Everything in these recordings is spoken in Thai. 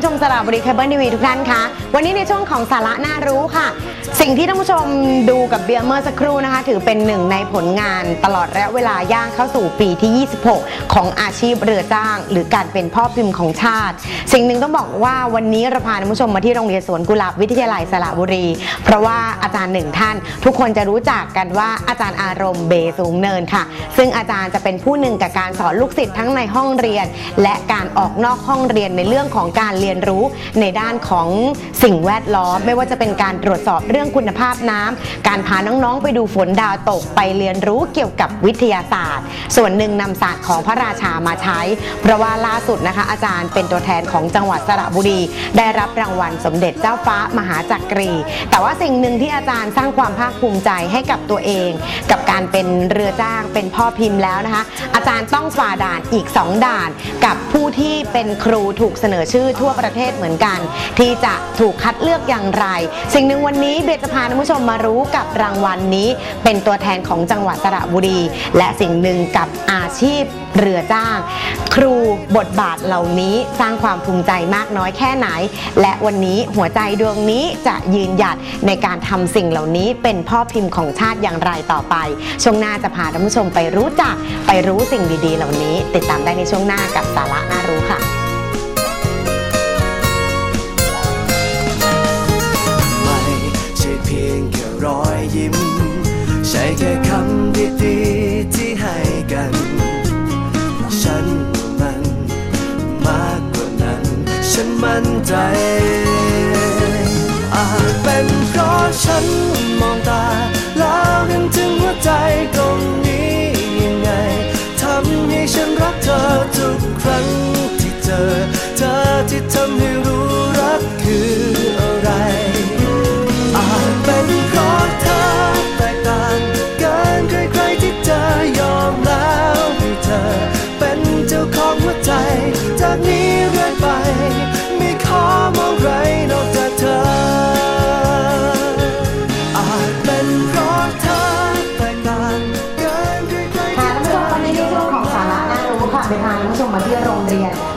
ผู้ชมสระบุรีเคเบิลทีวีทุกท่านคะวันนี้ในช่วงของสาระน่ารู้ค่ะ สิ่งที่ท่านผู้ชมดูกับเบียร์เมอร์สักครู่นะคะ ถือเป็นหนึ่งในผลงานตลอดระยะเวลาย่างเข้าสู่ปีที่ 26 ของอาชีพเรือจ้าง หรือการเป็นพ่อพิมพ์ของชาติ สิ่งหนึ่งต้องบอกว่าวันนี้เราพาท่านผู้ชมมาที่โรงเรียนสวนกุหลาบวิทยาลัยสระบุรี เพราะว่าอาจารย์หนึ่งท่าน ทุกคนจะรู้จักกันว่าอาจารย์อารมณ์เบสูงเนินค่ะ ซึ่งอาจารย์จะเป็นผู้หนึ่งกับการสอนลูกศิษย์ทั้งในห้องเรียน และการออกนอกห้องเรียนในเรื่องของการเรียนรู้ในด้านของสิ่งแวดล้อม ไม่ว่าจะเป็นการตรวจสอบเรื่องคุณภาพน้ำการพาน้องๆ ไปดูฝนดาวตกไปเรียนรู้เกี่ยวกับวิทยาศาสตร์ ส่วนหนึ่งนำศาสตร์ของพระราชามาใช้ เพราะว่าล่าสุดนะคะ อาจารย์เป็นตัวแทนของจังหวัดสระบุรี ได้รับรางวัลสมเด็จเจ้าฟ้ามหาจักรี แต่ว่าสิ่งหนึ่งที่อาจารย์สร้างความภาคภูมิใจให้กับตัวเอง กับการเป็นเรือจ้างเป็นพ่อพิมพ์แล้วนะคะ อาจารย์ต้องฝ่าด่านอีก 2 ด่าน กับผู้ที่เป็นครูถูกเสนอชื่อทั่วประเทศเหมือนกัน ที่จะถูกคัดเลือกอย่างไร สิ่งหนึ่งวันนี้เบยร์จะพาท่านผู้ชมมารู้กับรางวัลนี้ เป็นตัวแทนของจังหวัดสระบุรี และสิ่งหนึ่งกับอาชีพเรือจ้าง ครูบทบาทเหล่านี้สร้างความภูมิใจมากน้อยแค่ไหน และวันนี้หัวใจดวงนี้จะยืนหยัดในการทำสิ่งเหล่านี้เป็นพ่อพิมพ์ของชาติอย่างไรต่อไป ช่วงหน้าจะพาท่านผู้ชมไปรู้จักไปรู้สิ่งดีๆ เหล่านี้ ติดตามได้ในช่วงหน้ากับสาระน่ารู้ค่ะไม่ใช่เพียงแค่รอยยิ้ม ใช่แค่คำดีๆ นมั่นใจ อาจเป็นเพราะฉันมองตา แล้วนึกถึงหัวใจตรงนี้ยังไงทำให้ฉันรักเธอ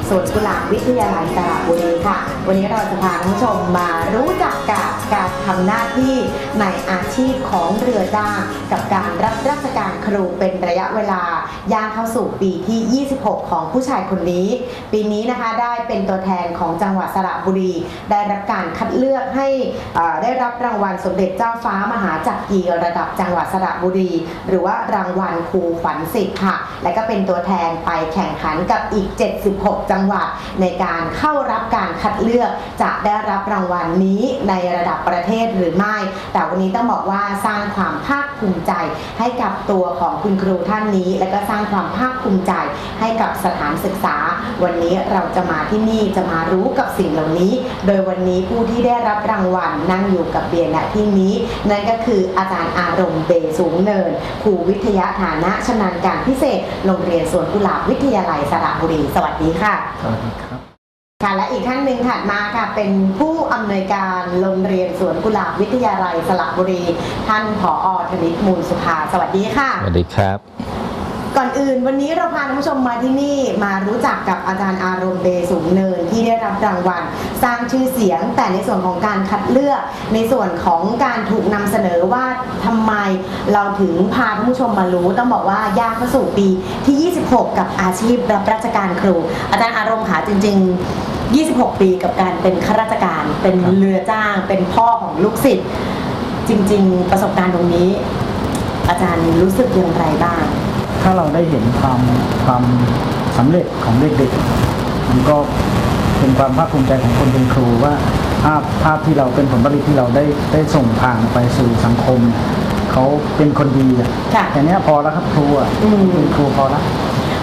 สวนกุหลาบวิทยาลัยสระบุรีค่ะ วันนี้เราจะพาท่านผู้ชมมารู้จักกับการทำหน้าที่ในอาชีพของเรือจ้างกับการรับราชการครูเป็นระยะเวลาย่างเข้าสู่ปีที่ 26 ของผู้ชายคนนี้ ปีนี้นะคะได้เป็นตัวแทนของจังหวัดสระบุรี ได้รับการคัดเลือกให้อ่อได้รับรางวัลสมเด็จเจ้าฟ้ามหาจักรีระดับจังหวัดสระบุรี หรือว่ารางวัลครูขวัญสิทธิ์ค่ะ และก็เป็นตัวแทนไปแข่งขันกับอีก 76จังหวัดในการเข้ารับการคัดเลือกจะได้รับรางวัลนี้ในระดับประเทศหรือไม่ แต่วันนี้ต้องบอกว่าสร้างความภาคภูมิใจให้กับตัวของคุณครูท่านนี้ และก็สร้างความภาคภูมิใจให้กับสถานศึกษา วันนี้เราจะมาที่นี่จะมารู้กับสิ่งเหล่านี้ โดยวันนี้ผู้ที่ได้รับรางวัลนั่งอยู่กับเบียร์ณที่นี้นั่นก็คืออาจารย์อารมณ์เบสูงเนินครูวิทยาฐานะชำนาญการพิเศษโรงเรียนสวนกุหลาบวิทยาลัยสระบุรี สวัสดีค่ะสวัสดีครับ ค่ะและอีกท่านหนึ่งถัดมาค่ะ เป็นผู้อำนวยการโรงเรียนสวนกุหลาบวิทยาลัยสระบุรี ท่านผอธนิตมูลสุภา สวัสดีค่ะ สวัสดีครับ ก่อนอื่นวันนี้เราพาท่านผู้ชมมาที่นี่มารู้จักกับอาจารย์อารมณ์เบสูงเนินที่ได้รับรางวัลสร้างชื่อเสียง แต่ในส่วนของการคัดเลือก ในส่วนของการถูกนำเสนอว่าทำไมเราถึงพาท่านผู้ชมมารู้ ต้องบอกว่ายากเข้าสู่ปีที่ 26 กับอาชีพรับราชการครู อาจารย์อารมณ์ค่ะจริง ๆ 26 ปีกับการเป็นข้าราชการ เป็นเรือจ้าง เป็นพ่อของลูกศิษย์จริง ๆ ประสบการณ์ตรงนี้ อาจารย์รู้สึกอย่างไรบ้าง ถ้าเราได้เห็นความความสำเร็จของเด็กๆมันก็เป็นความภาคภูมิใจของคนเป็นครูว่าภาพภาพที่เราเป็นผลผลิตที่เราได้ได้ส่งผ่านไปสู่สังคมเนี่ยเขาเป็นคนดีอะค่ะแต่เนี้ยพอแล้วครับครูอะอืมเป็นครูพอแล้ว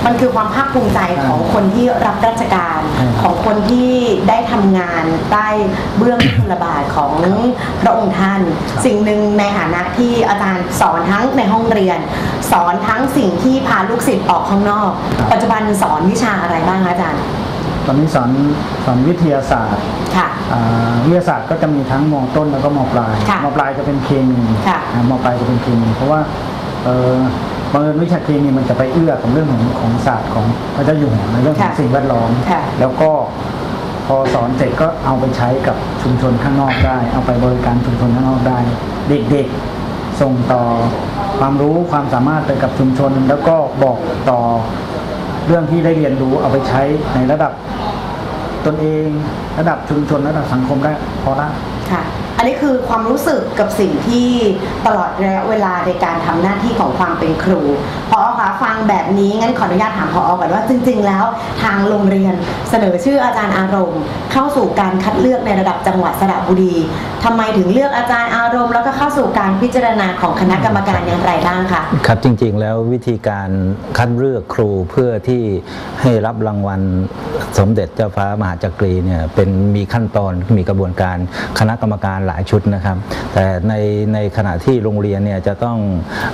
มันคือความภาคภูมิใจของคนที่รับราชการใช่ครับของคนที่ได้ทำงานใต้เบื้องพระบาทของพระองค์ท่าน สิ่งหนึ่งในฐานะที่อาจารย์สอนทั้งในห้องเรียน สอนทั้งสิ่งที่พาลูกศิษย์ออกข้างนอก ปัจจุบันสอนวิชาอะไรบ้างคะอาจารย์ ตอนนี้สอนสอนวิทยาศาสตร์ค่ะอ่าวิทยาศาสตร์ก็จะมีทั้งมต้นแล้วก็มปลายค่ะมปลายจะเป็นเคมีค่ะอ่ามปลายจะเป็นเคมีเพราะว่าเออ บังเอิญวิชาเคมีมันจะไปเอื้อกับเรื่องของของศาสตร์ของพระเจ้าอยู่หัวในเรื่องของค่ะสิ่งแวดล้อมค่ะแล้วก็พอสอนเสร็จก็เอาไปใช้กับชุมชนข้างนอกได้ เอาไปบริการชุมชนข้างนอกได้ เด็กๆส่งต่อความรู้ความสามารถไปกับชุมชน แล้วก็บอกต่อเรื่องที่ได้เรียนรู้เอาไปใช้ในระดับตนเองระดับชุมชนระดับสังคมได้พอละค่ะ อันนี้คือความรู้สึกกับสิ่งที่ตลอดระยะเวลาในการทำหน้าที่ของความเป็นครูพอคะฟังแบบนี้งั้นขออนุญาตถามพอก่อนว่าจริง ๆ แล้วทางโรงเรียนเสนอชื่ออาจารย์อารมณ์ เข้าสู่การคัดเลือกในระดับจังหวัดสระบุรีทำไมถึงเลือกอาจารย์อารมณ์ แล้วก็เข้าสู่การพิจารณาของคณะกรรมการอย่างไรบ้างคะครับจริง ๆ แล้ววิธีการคัดเลือกครูเพื่อที่ให้รับรางวัลสมเด็จเจ้าฟ้ามหาจักรีเนี่ยเป็นมีขั้นตอนมีกระบวนการคณะกรรมการหลายชุดนะครับ แต่ในในขณะที่โรงเรียนเนี่ยจะต้อง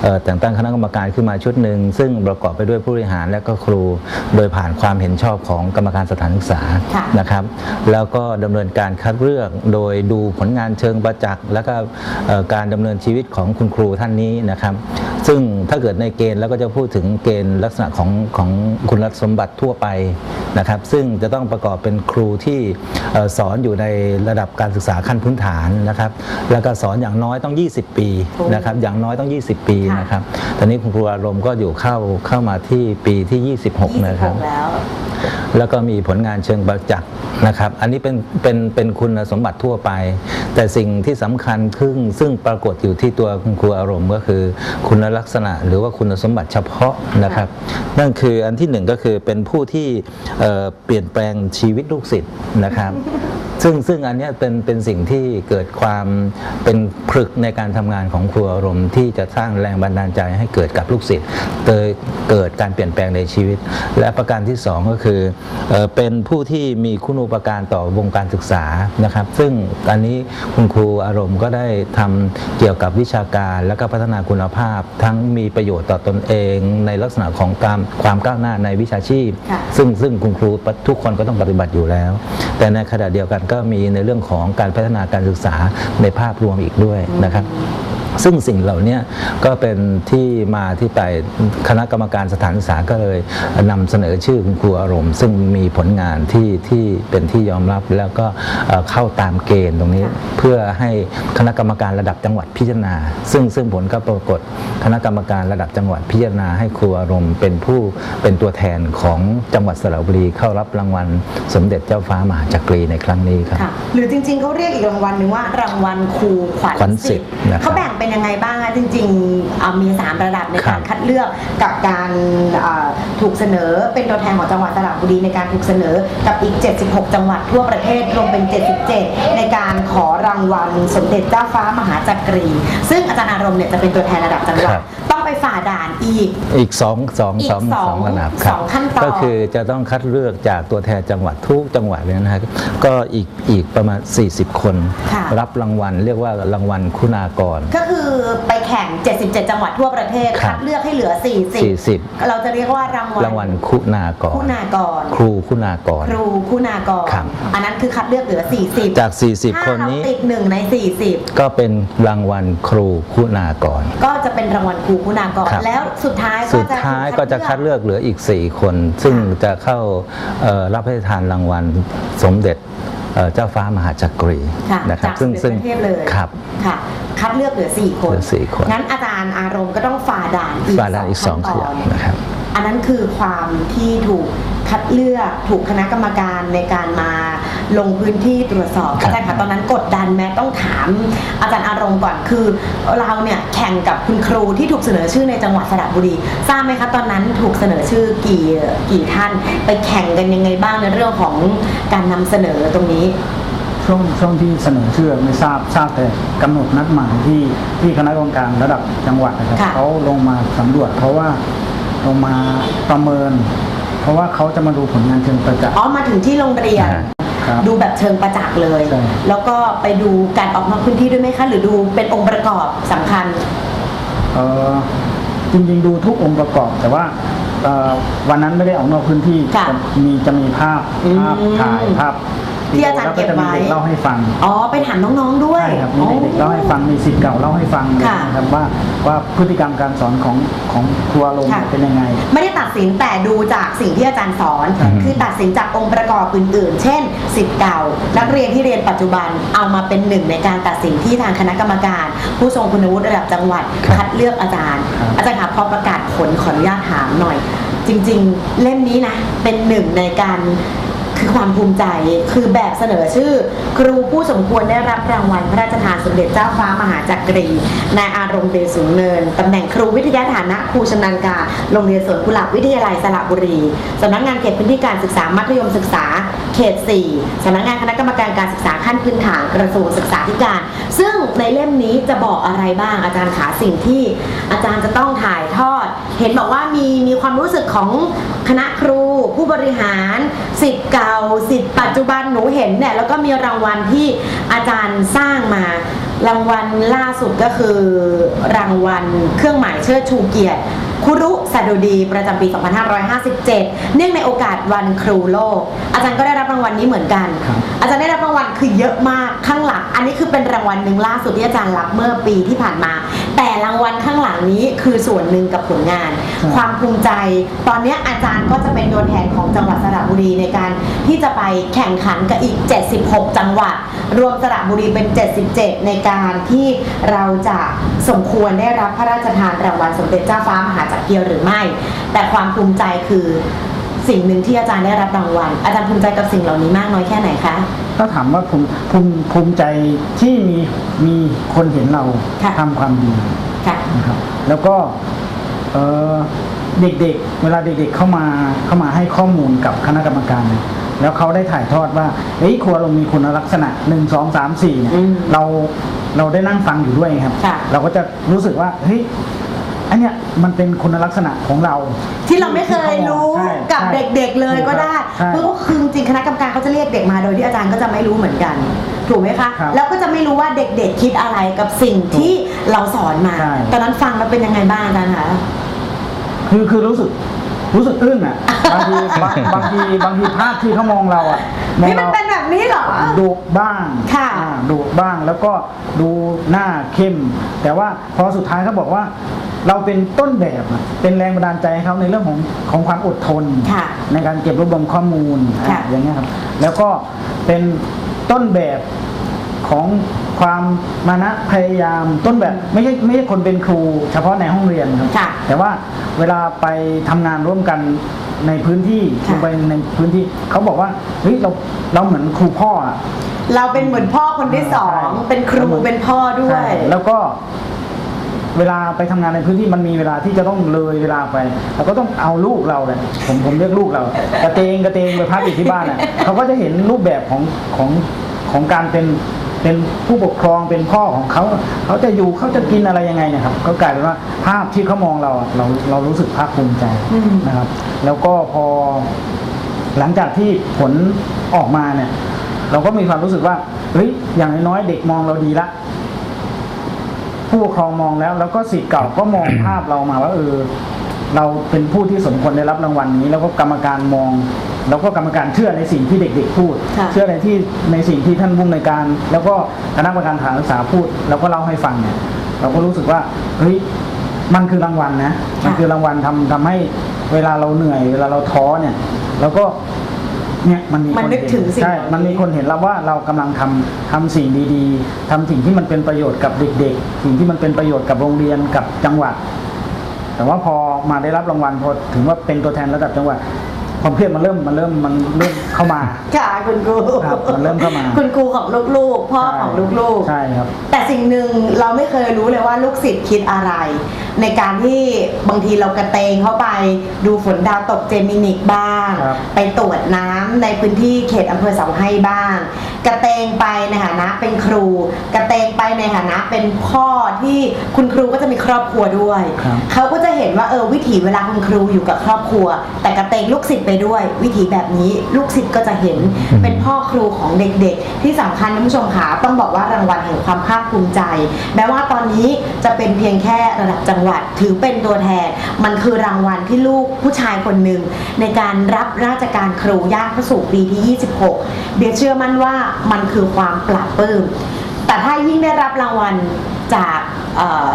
เอ่อแต่งตั้งคณะกรรมการขึ้นมาชุดหนึ่งซึ่งประกอบไปด้วยผู้บริหารและก็ครู โดยผ่านความเห็นชอบของกรรมการสถานศึกษาค่ะนะครับ แล้วก็ดำเนินการคัดเลือกโดยดูผลงานเชิงประจักษ์ แล้วก็เอ่อการดำเนินชีวิตของคุณครูท่านนี้นะครับ ซึ่งถ้าเกิดในเกณฑ์แล้วก็จะพูดถึงเกณฑ์ลักษณะของของคุณสมบัติทั่วไปนะครับ ซึ่งจะต้องประกอบเป็นครูที่เอ่อสอนอยู่ในระดับการศึกษาขั้นพื้นฐานนะครับ แล้วก็สอนอย่างน้อยต้อง 20 ปีนะครับ อย่างน้อยต้อง 20 ปีค่ะนะครับ ตอนนี้คุณครูอารมณ์ก็อยู่เข้าเข้ามาที่ปีที่ 26 นะครับ26 แล้วก็มีผลงานเชิงประจักษ์นะครับ อันนี้เป็นเป็นเป็นคุณสมบัติทั่วไป แต่สิ่งที่สำคัญซึ่งซึ่งปรากฏอยู่ที่ตัวคุณครูอารมณ์ก็คือ คุณลักษณะหรือว่าคุณสมบัติเฉพาะนะครับ นั่นคืออันที่หนึ่งก็คือเป็นผู้ที่เเปลี่ยนแปลงชีวิตลูกศิษย์นะครับ ซึ่งซึ่งอันเนี้ยเป็นเป็นสิ่งที่เกิดความเป็นผลึกในการทำงานของครูอารมณ์ ที่จะสร้างแรงบันดาลใจให้เกิดกับลูกศิษย์เกิดเกิดการเปลี่ยนแปลงในชีวิต และประการที่สองก็คือเอ่อเป็นผู้ที่มีคุณูปการต่อวงการศึกษานะครับ ซึ่งอันนี้คุณครูอารมณ์ก็ได้ทำเกี่ยวกับวิชาการและก็พัฒนาคุณภาพ ทั้งมีประโยชน์ต่อตนเองในลักษณะของการความก้าวหน้าในวิชาชีพค่ะซึ่งซึ่งคุณครูทุกคนก็ต้องปฏิบัติอยู่แล้ว แต่ในขณะเดียวกันก็็มีในเรื่องของการพัฒนาการศึกษาในภาพรวมอีกด้วยนะครับ ซึ่งสิ่งเหล่านี้ก็เป็นที่มาที่ไปคณะกรรมการสถานศึกษาก็เลยนำเสนอชื่อคุณครูอารมณ์ ซึ่งมีผลงานที่ที่เป็นที่ยอมรับแล้วก็เอ่อเข้าตามเกณฑ์ตรงนี้ เพื่อให้คณะกรรมการระดับจังหวัดพิจารณา ซึ่งซึ่งผลก็ปรากฏคณะกรรมการระดับจังหวัดพิจารณาให้ครูอารมณ์ เป็นผู้เป็นตัวแทนของจังหวัดสระบุรีเข้ารับรางวัล สมเด็จเจ้าฟ้ามหาจักรีในครั้งนี้ครับค่ะหรือจริงๆเขาเรียกอีกรางวัลหนึ่งว่ารางวัลครูขวัญขวัญสิสิททธิ์ธิ์นะครับเขาแบ่งเป็นยังไงบ้างคะจริงๆอ่ามีสามระดับในครัการบคัดเลือกกับการอ่าถูกเสนอเป็นตัวแทนของจังหวัดสระบุรีในการถูกเสนอกับอีก 76 จังหวัดทั่วประเทศรวมเป็น 77 ในการขอรางวัลสมเด็จเจ้าฟ้ามหาจักรี ซึ่งอาจารย์อารมณ์เนี่ยจะเป็นตัวแทนระดับจังหวัดครับต้อง ไปฝ่าด่านอีก อีกสองสองอีกสองสองสองระดับครับสองขั้นตอน ก็คือจะต้องคัดเลือกจากตัวแทนจังหวัดทุกจังหวัดเลยนะครับก็อีกอีกประมาณ 40 คน ค่ะ รับรางวัลเรียกว่ารางวัลคุณากร ก็คือไปแข่ง 77 จังหวัดทั่วประเทศ ครับ คัดเลือกให้เหลือ 40 40 เราจะเรียกว่ารางวัลรางวัลคุณากร คุณากร ครูคุณากร ครูคุณากร ครับ อันนั้นคือคัดเลือกเหลือ 40จาก 40 คนนี้ถ้าเราติดหนึ่งใน 40 ก็เป็นรางวัลครูคุณากร ก็จะเป็นรางวัลครูคุณากรครับ แล้วสุดท้ายก็สุดจะท้ายก็จะคัดเลือกเหลืออีก 4 คน ซึ่งจะเข้าเอ่อรับพระราชทานรางวัลสมเด็จเอ่อเจ้าฟ้ามหาจักรีค่ะนะครัจาบกซึ่งประเทศเลยครับ ค่ะ คัดเลือกเหลือ 4 คน เหลือสี่คน งั้นอาจารย์อารมณ์ก็ต้องฝ่าด่านอีกฝ่าด่านอีกสองขั้นขตยัอกนนะครับ อันนั้นคือความที่ถูกคัดเลือกถูกคณะกรรมการในการมาลงพื้นที่ตรวจสอบครับอาจารย์คะตอนนั้นกดดันแม้ต้องถามอาจารย์อารมณ์ก่อนคือ เราเนี่ยแข่งกับคุณครูที่ถูกเสนอชื่อในจังหวัดสระบุรีทราบไหมคะตอนนั้นถูกเสนอชื่อกี่กี่ท่าน ไปแข่งกันยังไงบ้างในเรื่องของการนำเสนอตรงนี้ช่วงช่วงที่เสนอชื่อไม่ทราบทราบแต่กำหนดนัดหมายที่ที่คณะกรรมการระดับจังหวัดนะครับค่ะเขาลงมาสำรวจ เพราะว่า ลงมาประเมิน เพราะว่าเขาจะมาดูผลงานเชิงประจักษ์ อ๋อมาถึงที่โรงเรียน ครับ ดูแบบเชิงประจักษ์เลย ใช่ แล้วก็ไปดูการออกนอกพื้นที่ด้วยไหมคะ หรือดูเป็นองค์ประกอบสำคัญ เออจริงๆดูทุกองค์ประกอบ แต่ว่าเอ่อวันนั้นไม่ได้ออกนอกพื้นที่ค่ะจะมีจะมีภาพอืม ภาพถ่ายภาพ ที่อาจารย์เก็บไว้แล้วก็จะมีเด็กเล่าให้ฟัง อ๋อไปถามน้องๆด้วยใช่ครับมีเด็กๆเล่าให้ฟังมีสิทธิ์เก่าเล่าให้ฟังค่ะนะครับว่าว่าพฤติกรรมการสอนของของครูอารมณ์ค่ะเป็นยังไง ไม่ได้ตัดสินแต่ดูจากสิ่งที่อาจารย์สอนครับคือตัดสินจากองค์ประกอบอื่นๆ เช่นสิทธิ์เก่า นักเรียนที่เรียนปัจจุบันเอามาเป็นหนึ่งในการตัดสินที่ทางคณะกรรมการ ผู้ทรงคุณวุฒิระดับจังหวัดครับคัดเลือกอาจารย์ครับอาจารย์คะพอประกาศผลขออนุญาตถามหน่อย จริง ๆ เล่มนี้นะเป็นหนึ่งในการ คือความภูมิใจคือแบบเสนอชื่อ ครูผู้สมควรได้รับรางวัลพระราชทานสมเด็จเจ้าฟ้ามหาจักรีนายอารมณ์เดชสูงเนินตำแหน่งครูวิทยาฐานะครูชำนาญการโรงเรียนสวนกุหลาบวิทยาลัยสระบุรีสำนักงานเขตพื้นที่การศึกษามัธยมศึกษา เขต 4สำนักงานคณะกรรมการการศึกษาขั้นพื้นฐานกระทรวงศึกษาธิการ ซึ่งในเล่มนี้จะบอกอะไรบ้างอาจารย์ขาสิ่งที่อาจารย์จะต้องถ่ายทอด เห็นบอกว่ามีมีความรู้สึกของคณะครูผู้บริหารสิทธิ์เก่าสิทธิ์ปัจจุบันหนูเห็นเนี่ยแล้วก็มีรางวัลที่อาจารย์สร้างมารางวัลล่าสุดก็คือรางวัลเครื่องหมายเชิดชูเกียรติ คุรุสดุดีประจำปี 2557 เนื่องในโอกาสวันครูโลก อาจารย์ก็ได้รับรางวัลนี้เหมือนกันครับอาจารย์ได้รับรางวัลคือเยอะมากข้างหลัง อันนี้คือเป็นรางวัลหนึ่งล่าสุดที่อาจารย์รับเมื่อปีที่ผ่านมา แต่รางวัลข้างหลังนี้คือส่วนหนึ่งกับผลงานครับความภูมิใจ ตอนนี้อาจารย์ก็จะเป็นตัวแทนของจังหวัดสระบุรีในการที่จะไปแข่งขันกับอีก 76 จังหวัด รวมสระบุรีเป็น 77 ในการที่เราจะสมควรได้รับพระราชทานรางวัลสมเด็จเจ้าฟ้ามหาจักรีหรือไม่ แต่ความภูมิใจคือสิ่งหนึ่งที่อาจารย์ได้รับรางวัล อาจารย์ภูมิใจกับสิ่งเหล่านี้มากน้อยแค่ไหนคะถ้าถามว่าภูมิภูมิภูมิใจที่มีมีคนเห็นเราค่ะทำความดีค่ะนะครับ แล้วก็ เอ่อเด็กๆ เวลาเด็กๆเข้ามาเข้ามาให้ข้อมูลกับคณะกรรมการเนี่ยแล้วเขาได้ถ่ายทอดว่าเฮ้ยครัวเรามีคุณลักษณะหนึ่งสองสามสี่เนี่ยอืมเราเราได้นั่งฟังอยู่ด้วยครับค่ะเราก็จะรู้สึกว่าเฮ้ยอันเนี้ยมันเป็นคุณลักษณะของเรา ที่เราไม่เคยรู้ใช่กับใช่เด็กๆเลยก็ได้ใช่เพราะว่าคือจริงๆคณะกรรมการเขาจะเรียกเด็กมาโดยที่อาจารย์ก็จะไม่รู้เหมือนกัน ถูกไหมคะ ครับแล้วก็จะไม่รู้ว่าเด็กๆคิดอะไรกับสิ่งที่เราสอนมา ใช่ ตอนนั้นฟังแล้วเป็นยังไงบ้างอาจารย์คะ คือคือรู้สึกรู้สึกอึ้งอะบางทีบางบางทีบางทีภาพที่เขามองเราอะมองนี่มันเรา เป็นแบบนี้เหรอ ดุบ้างค่ะอ่าดุบ้าง แล้วก็ดูหน้าเข้ม แต่ว่าพอสุดท้ายเขาบอกว่า เราเป็นต้นแบบอะเป็นแรงบันดาลใจให้เขาในเรื่องของของความอดทน ค่ะในการเก็บรวบรวมข้อมูลค่ะ อะอย่างเงี้ยครับ แล้วก็เป็น ต้นแบบของความมานะพยายามต้นแบบไม่ใช่ไม่ใช่คนเป็นครู เฉพาะในห้องเรียนครับค่ะแต่ว่าเวลาไปทำงานร่วมกันในพื้นที่ค่ะลงไปในพื้นที่เขาบอกว่าเฮ้ยเราเราเหมือนครูพ่ออะเราเป็นเหมือนพ่อคนที่สองใช่เป็นครูเป็นพ่อด้วใช่ยแล้วก็ เวลาไปทำงานในพื้นที่มันมีเวลาที่จะต้องเลยเวลาไปเราก็ต้องเอาลูกเราเนี่ยผมผมเรียกลูกเรา กระเตงกระเตงไปพักอยู่ที่บ้านเน่ยเขาก็จะเห็นรูปแบบของของของการเป็นเป็นผู้ปกครองเป็นพ่อของเขา เขาจะอยู่เขาจะกินอะไรยังไงเนี่ยครับ ก็กลายเป็นว่าภาพที่เขามองเราเราเรารู้สึกภาคภูมิใจนะครับ แล้วก็พอหลังจากที่ผลออกมาเนี่ย เราก็มีความรู้สึกว่าเฮ้ยอย่างน้อยๆเด็กมองเราดีละ ผู้ปกครองมองแล้ว แล้วก็สิทธิ์เก่าก็มองภาพเรามาว่าเออเราเป็นผู้ที่สมควรได้รับรางวัลนี้ แล้วก็กรรมการมอง แล้วก็กรรมการเชื่อในสิ่งที่เด็ก ๆ พูดค่ะเชื่อในที่ในสิ่งที่ท่านผู้ในวยการ แล้วก็คณะกรรมการฐานศึกษาพูด แล้วก็เล่าให้ฟังเนี่ยเราก็รู้สึกว่าเฮ้ยมันคือรางวัลนะมันคือรางวัลทำทำให้เวลาเราเหนื่อย เวลาเราท้อเนี่ยเราก็ เนี่ยมันมีมันคนนึกเห็นถึงสิ่งใช่เหล่านี้มันมีคนเห็นแล้วว่าเรากำลังทำทำสิ่งดีๆทำสิ่งที่มันเป็นประโยชน์กับเด็กๆ สิ่งที่มันเป็นประโยชน์กับโรงเรียนกับจังหวัด แต่ว่าพอมาได้รับรางวัลพอถึงว่าเป็นตัวแทนระดับจังหวัดพ ความเครียดมันเริ่มมันเริ่มมันเริ่มเข้ามาค่ะคุณครูครับมันเริ่มเข้ามา คุณครูของลูกๆพ่อของลูกๆใช่ครับ แต่สิ่งหนึ่งเราไม่เคยรู้เลยว่าลูกศิษย์คิดอะไร ในการที่บางทีเรากระเตงเข้าไปดูฝนดาวตกเจมินิกบ้างครับไปตรวจน้ำในพื้นที่เขตอำเภอเสาให้บ้าง กระเตงไปในฐานะเป็นครู กระเตงไปในฐานะเป็นพ่อที่คุณครูก็จะมีครอบครัวด้วย ครับเขาก็จะเห็นว่าเออวิถีเวลาคุณครูอยู่กับครอบครัว แต่กระเตงลูกศิษย์ไปด้วย วิถีแบบนี้ลูกศิษย์ก็จะเห็นอืมเป็นพ่อครูของเด็กๆ ที่สำคัญท่านผู้ชมขาต้องบอกว่ารางวัลแห่งความภาคภูมิใจ แม้ว่าตอนนี้จะเป็นเพียงแค่ระดับจังหวัดถือเป็นตัวแทน มันคือรางวัลที่ลูกผู้ชายคนหนึ่งในการรับราชการครูย่างเข้าสู่ปีที่ 26 เบียร์เชื่อมั่นว่ามันคือความปลาบปลื้มแต่ถ้ายิ่งได้รับรางวัลจาก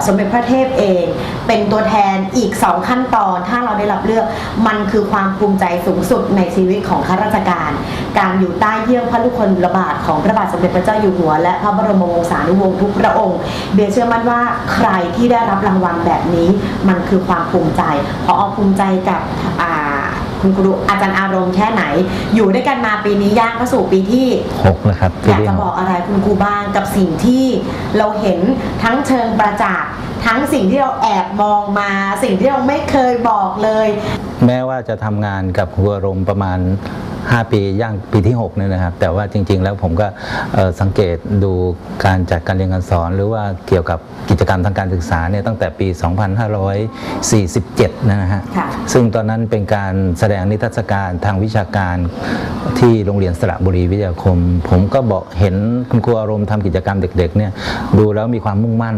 สมเด็จพระเทพเอง เป็นตัวแทนอีก2ขั้นตอน ถ้าเราได้รับเลือก มันคือความภูมิใจสูงสุดในชีวิตของข้าราชการ การอยู่ใต้เยี่ยมพระลูกคนระบาดของพระบาทสมเด็จพระเจ้าอยู่หัว และพระบรมวงศานุวงศ์ทุกพระองค์ เบียเชื่อมั่นว่าใครที่ได้รับรางวัลแบบนี้ มันคือความภูมิใจพออภูมิใจกับ คุณครูอาจารย์อารมณ์แค่ไหน อยู่ด้วยกันมาปีนี้ย่างเข้าสู่ปีที่หกนะครับปีอยากที่จะหบอกอะไรคุณครูบ้างกับสิ่งที่เราเห็นทั้งเชิงประจักษ์ ทั้งสิ่งที่เราแอบมองมา สิ่งที่เราไม่เคยบอกเลย แม้ว่าจะทำงานกับครูอารมณ์ประมาณ 5 ปีย่างปีที่6เนี่ยนะครับ แต่ว่าจริง ๆ แล้วผมก็เอ่อสังเกตดูการจัดการเรียนการสอน หรือว่าเกี่ยวกับกิจกรรมทางการศึกษาเนี่ยตั้งแต่ปี 2547 นะฮะ ค่ะ ซึ่งตอนนั้นเป็นการแสดงนิทรรศการทางวิชาการที่โรงเรียนสระบุรีวิทยาคม ผมก็บอกเห็นคุณครูอารมณ์ทำกิจกรรมเด็กๆเนี่ยดูแล้วมีความมุ่งมั่น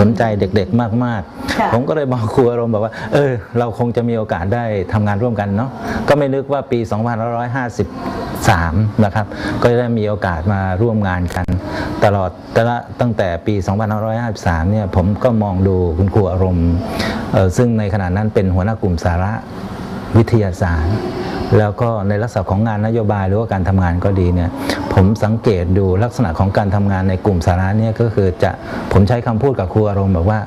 สนใจเด็กๆมากค่ะๆผมก็เลยบอกครูอารมณ์บอกว่า เออ เราคงจะมีโอกาสได้ทำงานร่วมกันเนาะก็ไม่นึกว่าปี 2553 นะครับ ก็ได้มีโอกาสมาร่วมงานกัน ตลอดแต่ละตั้งแต่ปี 2553 เนี่ยผมก็มองดูคุณครูอารมณ์เอ่อซึ่งในขณะนั้นเป็นหัวหน้ากลุ่มสาระวิทยาศาสตร์ แล้วก็ในลักษณะของงานนโยบายหรือว่าการทำงานก็ดีเนี่ยผมสังเกตดูลักษณะของการทำงานในกลุ่มสาระเนี่ยก็คือจะผมใช้คำพูดกับครูอารมณ์บอกว่า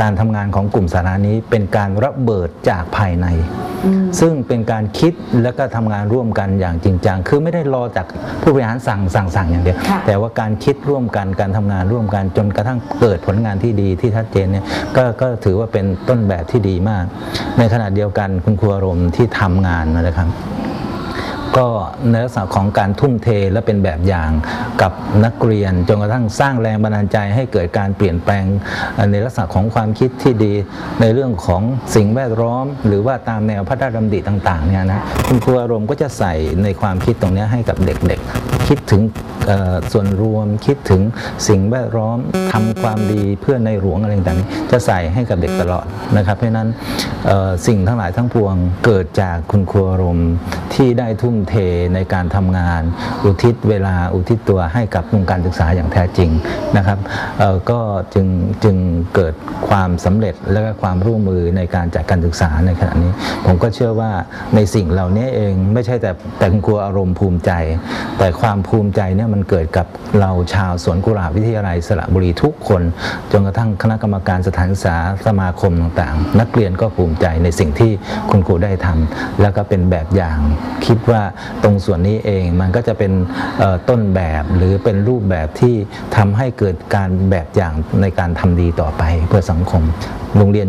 การทำงานของกลุ่มสาระนี้เป็นการระเบิดจากภายในอืมซึ่งเป็นการคิดแล้วก็ทำงานร่วมกันอย่างจริงจังคือไม่ได้รอจากผู้บริหารสั่งสั่งสั่งอย่างเดียวค่ะแต่ว่าการคิดร่วมกันการทำงานร่วมกันจนกระทั่งเกิดผลงานที่ดีที่ชัดเจนเนี่ยก็ก็ถือว่าเป็นต้นแบบที่ดีมาก ในขณะเดียวกันคุณครูอารมณ์ที่ทำงานนะครับ ก็ในลักษณะของการทุ่มเทและเป็นแบบอย่างกับนักเรียนจนกระทั่งสร้างแรงบันดาลใจให้เกิดการเปลี่ยนแปลงในลักษณะของความคิดที่ดี ในเรื่องของสิ่งแวดล้อม หรือว่าตามแนวพระราชดำริต่างๆเนี่ยนะคุณครูอารมณ์ก็จะใส่ในความคิดตรงนี้ให้กับเด็กๆ คิดถึง ส่วนรวมคิดถึงสิ่งแวดล้อมทำความดีเพื่อในหลวงอะไรต่างๆจะใส่ให้กับเด็กตลอดนะครับ เพราะนั้นสิ่งทั้งหลายทั้งปวงเกิดจากคุณครูอารมณ์ที่ได้ทุ่มเทในการทำงาน อุทิศเวลาอุทิศตัวให้กับวงการศึกษาอย่างแท้จริงนะครับก็จึงจึงเกิดความสำเร็จและก็ความร่วมมือในการจัดการศึกษาในขณะนี้ ผมก็เชื่อว่าในสิ่งเหล่านี้เองไม่ใช่แต่แต่คุณครูอารมณ์ภูมิใจ แต่ความภูมิใจเนี่ยมันเกิดกับเราชาวสวนกุหลาบวิทยาลัยสระบุรีทุกคน จนกระทั่งคณะกรรมการสถานศึกษาสมาคมต่างๆ นักเรียนก็ภูมิใจในสิ่งที่คุณครูได้ทำแล้วก็เป็นแบบอย่างคิดว่าตรงส่วนนี้เองมันก็จะเป็นต้นแบบหรือเป็นรูปแบบที่ทำให้เกิดการแบบอย่างในการทำดีต่อไปเพื่อสังคม โรงเรียน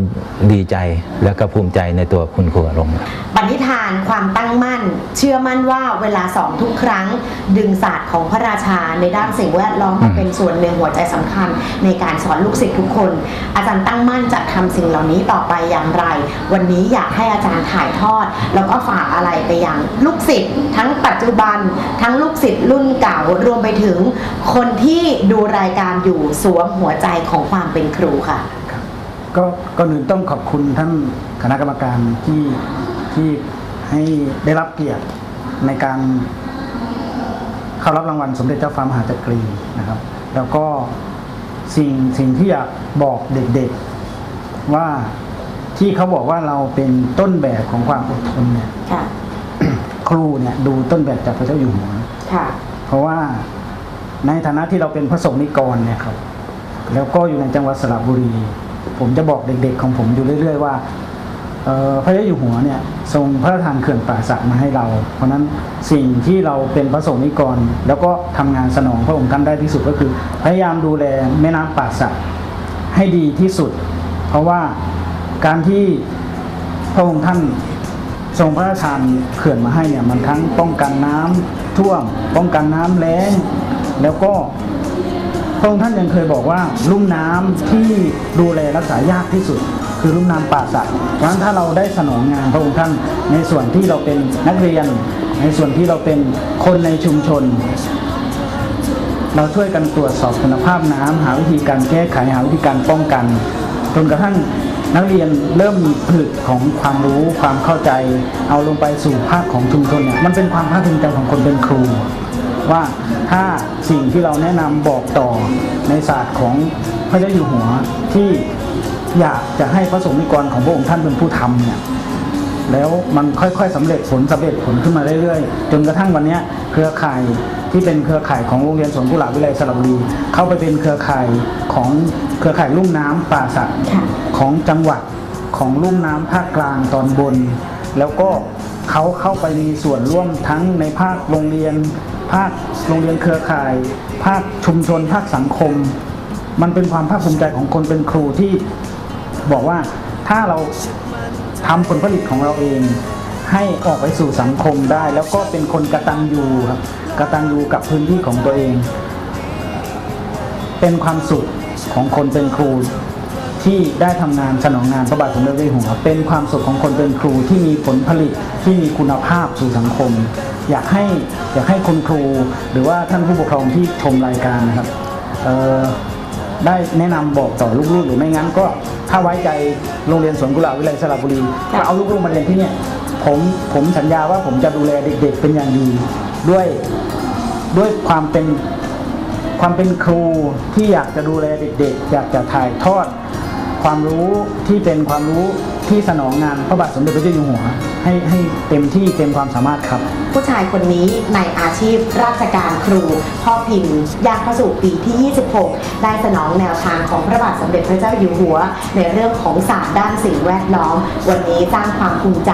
ดีใจและก็ภูมิใจในตัวคุณครูอารมณ์ปณิธานความตั้งมั่น เชื่อมั่นว่าเวลาสอนทุกครั้ง ดึงศาสตร์ของพระราชาในด้านสิ่งแวดล้อมมาเป็นส่วนหนึ่งหัวใจสำคัญ ในการสอนลูกศิษย์ทุกคน อาจารย์ตั้งมั่นจะทำสิ่งเหล่านี้ต่อไปอย่างไร วันนี้อยากให้อาจารย์ถ่ายทอด แล้วก็ฝากอะไรไปยังลูกศิษย์ทั้งปัจจุบัน ทั้งลูกศิษย์รุ่นเก่ารวมไปถึง คนที่ดูรายการอยู่สวมหัวใจของความเป็นครูค่ะ ก็ก่อนอื่นต้องขอบคุณท่านคณะกรรมการที่ที่ให้ได้รับเกียรติในการเข้ารับรางวัลสมเด็จเจ้าฟ้ามหาจักรีนะครับ แล้วก็สิ่งสิ่งที่อยากบอกเด็กๆว่าที่เขาบอกว่าเราเป็นต้นแบบของความอดทนเนี่ยค่ะครูเนี่ยดูต้นแบบจากพระเจ้าอยู่หัวค่ะเพราะว่าในฐานะที่เราเป็นพระสงฆ์นิกรเนี่ยครับ แล้วก็อยู่ในจังหวัดสระบุรี ผมจะบอกเด็กๆของผมอยู่เรื่อย ๆ ว่าพระเจ้าอยู่หัวเนี่ยทรงพระราชทานเขื่อนป่าสักมาให้เรา เพราะนั้นสิ่งที่เราเป็นพระสงฆ์นิกร แล้วก็ทำงานสนองพระองค์ท่านได้ที่สุดก็คือ พยายามดูแลแม่น้ำป่าสักให้ดีที่สุด เพราะว่าการที่พระองค์ท่านทรงพระราชทานเขื่อนมาให้เนี่ยมันทั้งป้องกันน้ำท่วม ป้องกันน้ำแล้ง แล้วก็ พระองค์ท่านยังเคยบอกว่าลุ่มน้ำที่ดูแลรักษายากที่สุด คือลุ่มน้ำป่าสักเพราะฉะนั้นถ้าเราได้สนองงานพระองค์ท่านในส่วนที่เราเป็นนักเรียน ในส่วนที่เราเป็นคนในชุมชน เราช่วยกันตรวจสอบคุณภาพน้ำหาวิธีการแก้ไขหาวิธีการป้องกันจนกระทั่งนักเรียนเริ่มมีผลึกของความรู้ความเข้าใจ เอาลงไปสู่ภาคของชุมชนเนี่ยมันเป็นความภาคภูมิใจของคนเป็นครู ว่า ถ้าสิ่งที่เราแนะนำบอกต่อในศาสตร์ของพระเจ้าอยู่หัวที่อยากจะให้พระสงฆ์นิกรของพระองค์ท่านเป็นผู้ทำเนี่ยแล้วมันค่อยๆสำเร็จผลสำเร็จผลขึ้นมาเรื่อยๆ จนกระทั่งวันนี้เครือข่ายที่เป็นเครือข่ายของโรงเรียนสวนกุหลาบวิไลสระบุรีเข้าไปเป็นเครือข่ายของเครือข่ายลุ่มน้ำป่าสักของจังหวัดของลุ่มน้ำภาคกลางตอนบน แล้วก็เขาเข้าไปมีส่วนร่วมทั้งในภาคโรงเรียน ภาคโรงเรียนเครือข่าย ภาคชุมชน ภาคสังคม มันเป็นความภาคภูมิใจของคนเป็นครูที่บอกว่าถ้าเราทำผลผลิตของเราเอง ให้ออกไปสู่สังคมได้ แล้วก็เป็นคนกระตันยูครับกระตันยูกับพื้นที่ของตัวเอง เป็นความสุขของคนเป็นครู ที่ได้ทำงานสนองงานพระบาทสมเด็จพระเจ้าอยู่หัวเป็นความสุขของคนเป็นครูที่มีผลผลิตที่มีคุณภาพสู่สังคม อยากให้อยากให้คุณครู หรือว่าท่านผู้ปกครองที่ชมรายการนะครับได้แนะนำบอกต่อลูกๆ หรือไม่งั้นก็ถ้าไว้ใจโรงเรียนสวนกุหลาบวิไลสระบุรีก็เอาลูกๆมาเรียนที่เนี่ยผมผมสัญญาว่าผมจะดูแลเด็ก ๆ เป็นอย่างดีด้วยด้วยความเป็นความเป็นครูที่อยากจะดูแลเด็ก ๆ อยากจะถ่ายทอด ความรู้ที่เป็นความรู้ที่สนองงานพระบาทสมเด็จพระเจ้าอยู่หัว ให้ให้เต็มที่เต็มความสามารถครับ ผู้ชายคนนี้ในอาชีพราชการครูพ่อพิมพ์ยางเข้าสู่ปีที่ 26 ได้สนองแนวทางของพระบาทสมเด็จพระเจ้าอยู่หัว ในเรื่องของศาสตร์ด้านสิ่งแวดล้อม วันนี้สร้างความภูมิใจ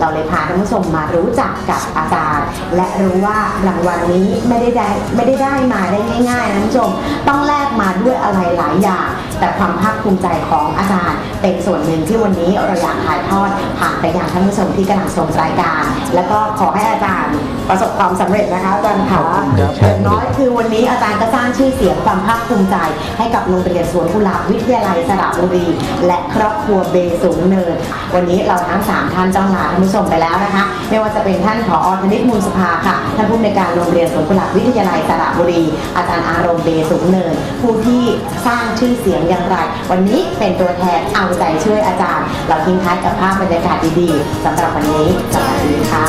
เราเลยพาท่านผู้ชมมารู้จักกับอาจารย์ และรู้ว่ารางวัลนี้ไม่ได้ได้ไม่ได้ได้มาได้ง่ายๆนะท่านผู้ชมต้องแลกมาด้วยอะไรหลายอย่าง แต่ความภาคภูมิใจของอาจารย์ เป็นส่วนหนึ่งที่วันนี้เราอยากถ่ายทอดผ่านไปยังท่านผู้ชมที่กำลังชมรายการ แล้วก็ขอให้อาจารย์ประสบความสำเร็จนะคะอาจารย์คะขอบคุณครับอย่างน้อยคือวันนี้อาจารย์ก็สร้างชื่อเสียงความภาคภูมิใจ ให้กับโรงเรียนสวนกุหลาบวิทยาลัยสระบุรี และครอบครัวเบสูงเนิน วันนี้เราทั้งสามท่านจ้องลาท่านผู้ชมไปแล้วนะคะ ไม่ว่าจะเป็นท่านผอธนิตมูลสภาค่ะท่านผู้อำนการโรงเรียนสวนกุหลาบวิทยาลัยสระบุรี อาจารย์อารมณ์เบสูงเนิน ผู้ที่สร้างชื่อเสียงอย่างไร วันนี้เป็นตัวแทนเอาใจช่วยอาจารย์ เราทิ้งท้ายกับภาพบรรยากาศดีๆสำหรับวันนี้สวัสดีค่ะ